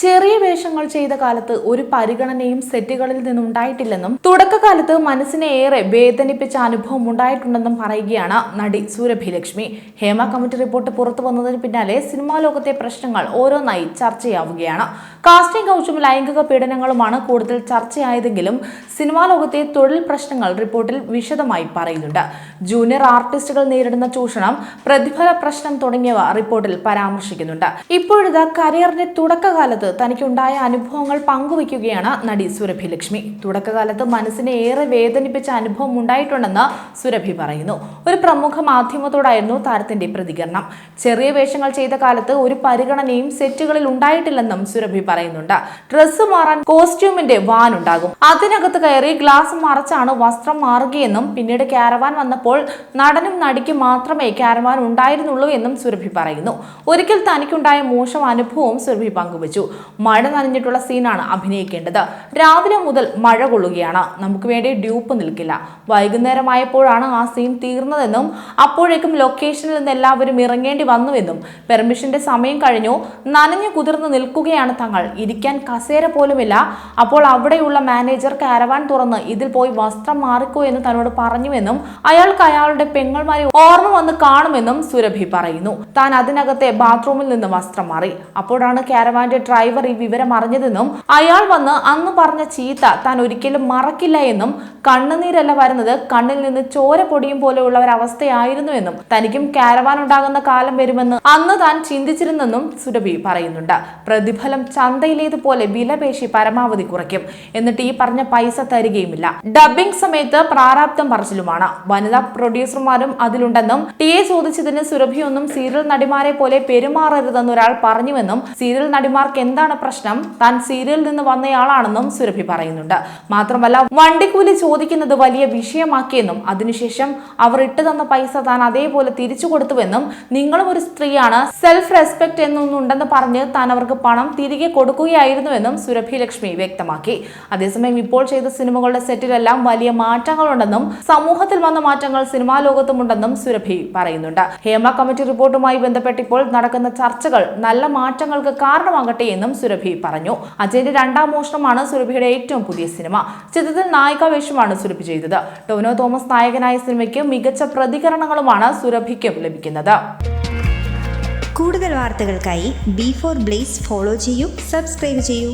ചെറിയ വേഷങ്ങൾ ചെയ്ത കാലത്ത് ഒരു പരിഗണനയും സെറ്റുകളിൽ നിന്നുണ്ടായിട്ടില്ലെന്നും തുടക്കകാലത്ത് മനസ്സിനെ ഏറെ വേദനിപ്പിച്ച അനുഭവം ഉണ്ടായിട്ടുണ്ടെന്നും പറയുകയാണ് നടി സൂരഭി ലക്ഷ്മി ഹേമ കമ്മിറ്റി റിപ്പോർട്ട് പുറത്തു വന്നതിന് പിന്നാലെ സിനിമാ ലോകത്തെ പ്രശ്നങ്ങൾ ഓരോന്നായി ചർച്ചയാവുകയാണ്. കാസ്റ്റിംഗ് കൗച്ചും ലൈംഗിക പീഡനങ്ങളുമാണ് കൂടുതൽ ചർച്ചയായതെങ്കിലും സിനിമാ ലോകത്തെ തൊഴിൽ പ്രശ്നങ്ങൾ റിപ്പോർട്ടിൽ വിശദമായി പറയുന്നുണ്ട്. ജൂനിയർ ആർട്ടിസ്റ്റുകൾ നേരിടുന്ന ചൂഷണം പ്രതിഫല പ്രശ്നം തുടങ്ങിയവ റിപ്പോർട്ടിൽ പരാമർശിക്കുന്നുണ്ട്. ഇപ്പോഴത്തെ കരിയറിന്റെ തുടക്കകാലത്ത് തനിക്കുണ്ടായ അനുഭവങ്ങൾ പങ്കുവയ്ക്കുകയാണ് നടി സുരഭി ലക്ഷ്മി. തുടക്കകാലത്ത് മനസ്സിനെ ഏറെ വേദനിപ്പിച്ച അനുഭവം ഉണ്ടായിട്ടുണ്ടെന്ന് സുരഭി പറയുന്നു. ഒരു പ്രമുഖ മാധ്യമത്തോടായിരുന്നു താരത്തിന്റെ പ്രതികരണം. ചെറിയ വേഷങ്ങൾ ചെയ്ത കാലത്ത് ഒരു പരിഗണനയും സെറ്റുകളിൽ ഉണ്ടായിട്ടില്ലെന്നും സുരഭി പറയുന്നുണ്ട്. ഡ്രസ്സ് മാറാൻ കോസ്റ്റ്യൂമിന്റെ വാൻ ഉണ്ടാകും. അതിനകത്ത് കയറി ഗ്ലാസ് മറച്ചാണ് വസ്ത്രം മാറുകയെന്നും പിന്നീട് കാരവാൻ വന്നപ്പോൾ നടനും നടിക്കും മാത്രമേ കാരവാൻ ഉണ്ടായിരുന്നുള്ളൂ എന്നും സുരഭി പറയുന്നു. ഒരിക്കൽ തനിക്കുണ്ടായ മോശം അനുഭവവും സുരഭി പങ്കുവച്ചു. മഴ നനഞ്ഞിട്ടുള്ള സീനാണ് അഭിനയിക്കേണ്ടത്. രാവിലെ മുതൽ മഴ കൊള്ളുകയാണ്. നമുക്ക് വേണ്ടി ഡ്യൂപ്പ് നിൽക്കില്ല. വൈകുന്നേരമായപ്പോഴാണ് ആ സീൻ തീർന്നതെന്നും അപ്പോഴേക്കും ലൊക്കേഷനിൽ നിന്ന് എല്ലാവരും ഇറങ്ങേണ്ടി വന്നുവെന്നും പെർമിഷന്റെ സമയം കഴിഞ്ഞു. നനഞ്ഞു കുതിർന്ന് നിൽക്കുകയാണ് തങ്ങൾ. ഇരിക്കാൻ കസേര പോലുമില്ല. അപ്പോൾ അവിടെയുള്ള മാനേജർ കാരവാൻ തുറന്ന് ഇതിൽ പോയി വസ്ത്രം മാറിക്കോ എന്ന് തന്നോട് പറഞ്ഞുവെന്നും അയാൾക്ക് അയാളുടെ പെങ്ങൾമാരെ ഓർമ്മ വന്ന് കാണുമെന്നും സുരഭി പറയുന്നു. താൻ അതിനകത്തെ ബാത്റൂമിൽ നിന്ന് വസ്ത്രം മാറി. അപ്പോഴാണ് കാരവാന്റെ ഡ്രൈവർ ഈ വിവരം അറിഞ്ഞതെന്നും അയാൾ വന്ന് അന്ന് പറഞ്ഞ ചീത്ത താൻ ഒരിക്കലും മറക്കില്ല എന്നും കണ്ണുനീരല്ല വരുന്നത് കണ്ണിൽ നിന്ന് ചോര പൊടിയും പോലെയുള്ള ഒരു അവസ്ഥയായിരുന്നു എന്നും തനിക്കും കാരവാൻ ഉണ്ടാകുന്ന കാലം വരുമെന്ന് അന്ന് താൻ ചിന്തിച്ചിരുന്നെന്നും സുരഭി പറയുന്നുണ്ട്. പ്രതിഫലം ചന്തയിലേതുപോലെ വിലപേശി പരമാവധി കുറയ്ക്കും. എന്നിട്ട് ഈ പറഞ്ഞ പൈസ തരികയുമില്ല. ഡബിംഗ് സമയത്ത് പ്രാരാബ്ദം പറച്ചിലുമാണ്. വനിതാ പ്രൊഡ്യൂസർമാരും അതിലുണ്ടെന്നും ടി എ ചോദിച്ചതിന് സുരഭിയൊന്നും സീരിയൽ നടിമാരെ പോലെ പെരുമാറരുതെന്ന് ഒരാൾ പറഞ്ഞുവെന്നും സീരിയൽ നടിമാർക്ക് എന്താണ് പ്രശ്നം? താൻ സീരിയലിൽ നിന്ന് വന്നയാളാണെന്നും സുരഭി പറയുന്നുണ്ട്. മാത്രമല്ല വണ്ടിക്കൂലി ചോദിക്കുന്നത് വലിയ വിഷയമാക്കിയെന്നും അതിനുശേഷം അവർ ഇട്ടു തന്ന പൈസ താൻ അതേപോലെ തിരിച്ചു കൊടുത്തുവെന്നും നിങ്ങളും ഒരു സ്ത്രീയാണ് സെൽഫ് റെസ്പെക്ട് എന്നൊന്നുണ്ടെന്ന് പറഞ്ഞ് താൻ അവർക്ക് പണം തിരികെ കൊടുക്കുകയായിരുന്നുവെന്നും സുരഭി ലക്ഷ്മി വ്യക്തമാക്കി. അതേസമയം ഇപ്പോൾ ചെയ്ത സിനിമകളുടെ സെറ്റിലെല്ലാം വലിയ മാറ്റങ്ങളുണ്ടെന്നും സമൂഹത്തിൽ വന്ന മാറ്റങ്ങൾ സിനിമാ ലോകത്തുമുണ്ടെന്നും സുരഭി പറയുന്നുണ്ട്. ഹേമ കമ്മിറ്റി റിപ്പോർട്ടുമായി ബന്ധപ്പെട്ട് ഇപ്പോൾ നടക്കുന്ന ചർച്ചകൾ നല്ല മാറ്റങ്ങൾക്ക് കാരണമാകട്ടെ എന്നും സുരഭി പറഞ്ഞു. അജയന്റെ രണ്ടാം മോഷണമാണ് സുരഭിയുടെ ഏറ്റവും പുതിയ സിനിമ. ചിത്രത്തിൽ നായികാവേഷമാണ് സുരഭി ചെയ്തത്. ടോനോ തോമസ് നായകനായ സിനിമയ്ക്ക് മികച്ച പ്രതികരണങ്ങളുമാണ് സുരഭിക്കും ലഭിക്കുന്നത്. കൂടുതൽ വാർത്തകൾക്കായി ബി ഫോർ ബ്ലേസ് ഫോളോ ചെയ്യൂ സബ്സ്ക്രൈബ് ചെയ്യൂ.